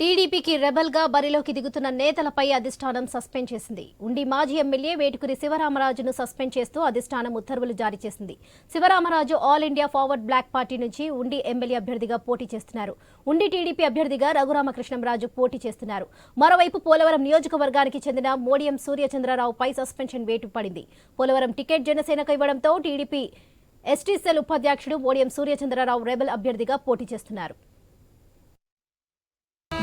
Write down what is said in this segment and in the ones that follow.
టీడీపీకి రెబల్గా బరిలోకి దిగుతున్న నేతలపై అధిష్టానం సస్పెండ్ చేసింది. ఉండి మాజీ ఎమ్మెల్యే వేటుకురి శివరామరాజును సస్పెండ్ చేస్తూ అధిష్టానం ఉత్తర్వులు జారీ చేసింది. Sivaramaraju All India Forward Bloc party నుంచి ఉండి ఎమ్మెల్యే అభ్యర్థిగా పోటీ చేస్తున్నారు. ఉండి టీడీపీ అభ్యర్థిగా రఘురామకృష్ణంరాజు పోటీ చేస్తున్నారు. మరోవైపు పోలవరం నియోజకవర్గానికి చెందిన మోడియం సూర్యచంద్రరావుపై సస్పెన్షన్ వేటు పడింది. పోలవరం టికెట్ జనసేనకు ఇవ్వడంతో టీడీపీ ఎస్టీసెల్ ఉపాధ్యక్షుడు మోడియం సూర్యచంద్రరావు రెబల్ అభ్యర్థిగా పోటీ చేస్తున్నారు.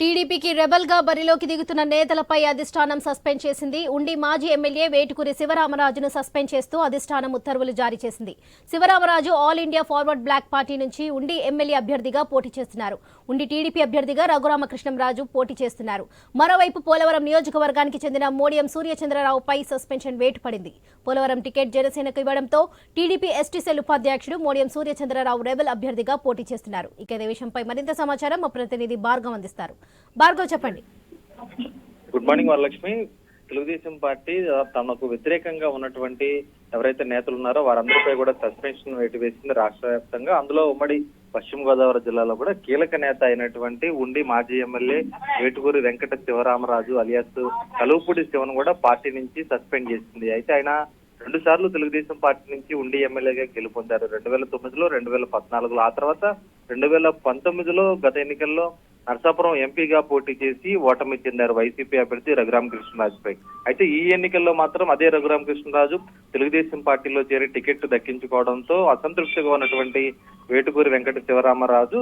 టీడీపీకి రెబల్గా బరిలోకి దిగుతున్న నేతలపై అధిష్టానం సస్పెండ్ చేసింది. ఉండి మాజీ ఎమ్మెల్యే వేటుకూరి శివరామరాజును సస్పెండ్ చేస్తూ అధిష్టానం ఉత్తర్వులు జారీ చేసింది. Sivaramaraju All India Forward Bloc party నుంచి ఉండి ఎమ్మెల్యే అభ్యర్థిగా పోటీ చేస్తున్నారు. ఉండి టీడీపీ అభ్యర్థిగా రఘురామకృష్ణంరాజు పోటీ చేస్తున్నారు. మరోవైపు పోలవరం నియోజకవర్గానికి చెందిన మోడియం సూర్యచంద్రరావుపై సస్పెన్షన్ వేటు పడింది పోలవరం టికెట్ జనసేనకు ఇవ్వడంతో టీడీపీ ఎస్టీ సెల్ ఉపాధ్యక్షుడు మోడియం సూర్యచంద్రరావు రెబల్ అభ్యర్థిగా పోటీ చేస్తున్నారు. ఇక ఇదే విషయంపై మరింత సమాచారం మా ప్రతినిధి భార్గవ్ అందిస్తారు. భార్గవ్ చెప్పండి. Good morning Varalakshmi. Telugu Desam party తనకు వ్యతిరేకంగా ఉన్నటువంటి ఎవరైతే నేతలు ఉన్నారో వారందరిపై కూడా సస్పెన్షన్ వేటు వేసింది రాష్ట్ర వ్యాప్తంగా. అందులో ఉమ్మడి పశ్చిమ గోదావరి జిల్లాలో కూడా కీలక నేత అయినటువంటి ఉండి మాజీ ఎమ్మెల్యే వేటుకూరి వెంకట శివరామరాజు అలియాస్ కలువుపూడి శివన్ కూడా పార్టీ నుంచి సస్పెండ్ చేసింది. అయితే ఆయన రెండు సార్లు తెలుగుదేశం పార్టీ నుంచి ఉండి ఎమ్మెల్యేగా గెలుపొందారు. రెండు వేల తొమ్మిదిలో రెండు వేల పద్నాలుగులో ఆ తర్వాత రెండు వేల పంతొమ్మిదిలో గత ఎన్నికల్లో నర్సాపురం ఎంపీగా పోటీ చేసి ఓటమి చెందారు వైసీపీ అభ్యర్థి రఘురామ కృష్ణరాజుపై. అయితే ఈ ఎన్నికల్లో మాత్రం అదే రఘురామ కృష్ణరాజు తెలుగుదేశం పార్టీలో చేరి టికెట్ దక్కించుకోవడంతో అసంతృప్తిగా ఉన్నటువంటి వేటుకూరి వెంకట శివరామరాజు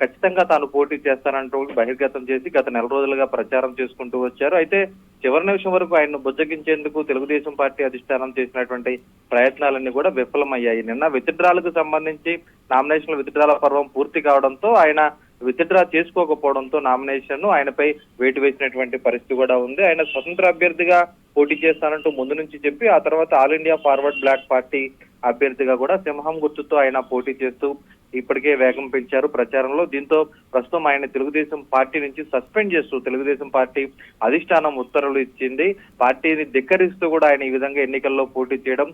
ఖచ్చితంగా తాను పోటీ చేస్తానంటూ బహిర్గతం చేసి గత నెల రోజులుగా ప్రచారం చేసుకుంటూ వచ్చారు. అయితే చివరి నిమిషం వరకు ఆయన్ను బుజ్జగించేందుకు తెలుగుదేశం పార్టీ అధిష్టానం చేసినటువంటి ప్రయత్నాలన్నీ కూడా విఫలమయ్యాయి. నిన్న విత్డ్రాలకు సంబంధించి నామినేషన్ల విత్డ్రాల పర్వం పూర్తి కావడంతో ఆయన విత్డ్రా చేసుకోకపోవడంతో నామినేషన్ ఆయనపై వేటు వేసినటువంటి పరిస్థితి కూడా ఉంది. ఆయన స్వతంత్ర అభ్యర్థిగా పోటీ చేస్తానంటూ ముందు నుంచి చెప్పి ఆ తర్వాత All India Forward Bloc party అభ్యర్థిగా కూడా సింహం గుర్తుతో ఆయన పోటీ చేస్తూ ఇప్పటికే వేగం పెంచారు. ప్రచారంలో దీంతో ప్రస్తుతం ఆయన తెలుగుదేశం పార్టీ నుంచి సస్పెండ్ చేస్తూ తెలుగుదేశం పార్టీ అధిష్టానం ఉత్తర్వులు ఇచ్చింది. పార్టీని ధిక్కరిస్తూ కూడా ఆయన ఈ విధంగా ఎన్నికల్లో పోటీ చేయడం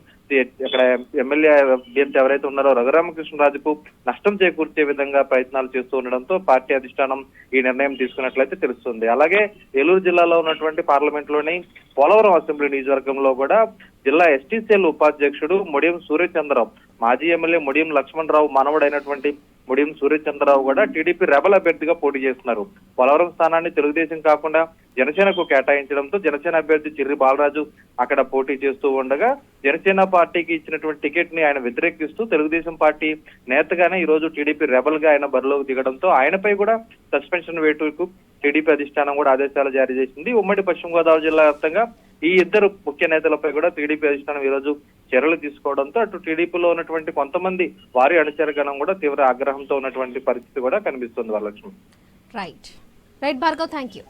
ఇక్కడ ఎమ్మెల్యే అభ్యర్థి ఎవరైతే ఉన్నారో రఘురామకృష్ణరాజుకు నష్టం చేకూర్చే విధంగా ప్రయత్నాలు చేస్తూ ఉండడంతో పార్టీ అధిష్టానం ఈ నిర్ణయం తీసుకున్నట్లయితే తెలుస్తుంది. అలాగే ఏలూరు జిల్లాలో ఉన్నటువంటి పార్లమెంట్లోని పోలవరం అసెంబ్లీ నియోజకవర్గంలో కూడా జిల్లా ఎస్టీసీఎల్ ఉపాధ్యక్షుడు ముడియం సూర్యచంద్రరావు మాజీ ఎమ్మెల్యే ముడియం లక్ష్మణరావు మనవడైనటువంటి ముడియం సూర్యచంద్రరావు కూడా టీడీపీ రెబల్ అభ్యర్థిగా పోటీ చేస్తున్నారు. పోలవరం స్థానాన్ని తెలుగుదేశం కాకుండా జనసేనకు కేటాయించడంతో జనసేన అభ్యర్థి చిర్రి బాలరాజు అక్కడ పోటీ చేస్తూ ఉండగా జనసేన పార్టీకి ఇచ్చినటువంటి టికెట్ని ఆయన వ్యతిరేకిస్తూ తెలుగుదేశం పార్టీ నేతగానే ఈ రోజు టీడీపీ రెబల్గా ఆయన బరిలోకి దిగడంతో ఆయనపై కూడా సస్పెన్షన్ వేటుకు టీడీపీ అధిష్టానం కూడా ఆదేశాలు జారీ చేసింది. ఉమ్మడి పశ్చిమ గోదావరి జిల్లా వ్యాప్తంగా ఈ ఇద్దరు ముఖ్య నేతలపై కూడా టీడీపీ అధిష్టానం ఈ రోజు చర్యలు తీసుకోవడంతో అటు టీడీపీలో ఉన్నటువంటి కొంతమంది వారి అనుచరగణం కూడా తీవ్ర ఆగ్రహంతో ఉన్నటువంటి పరిస్థితి కూడా కనిపిస్తుంది Varalakshmi. Right right Bhargav thank you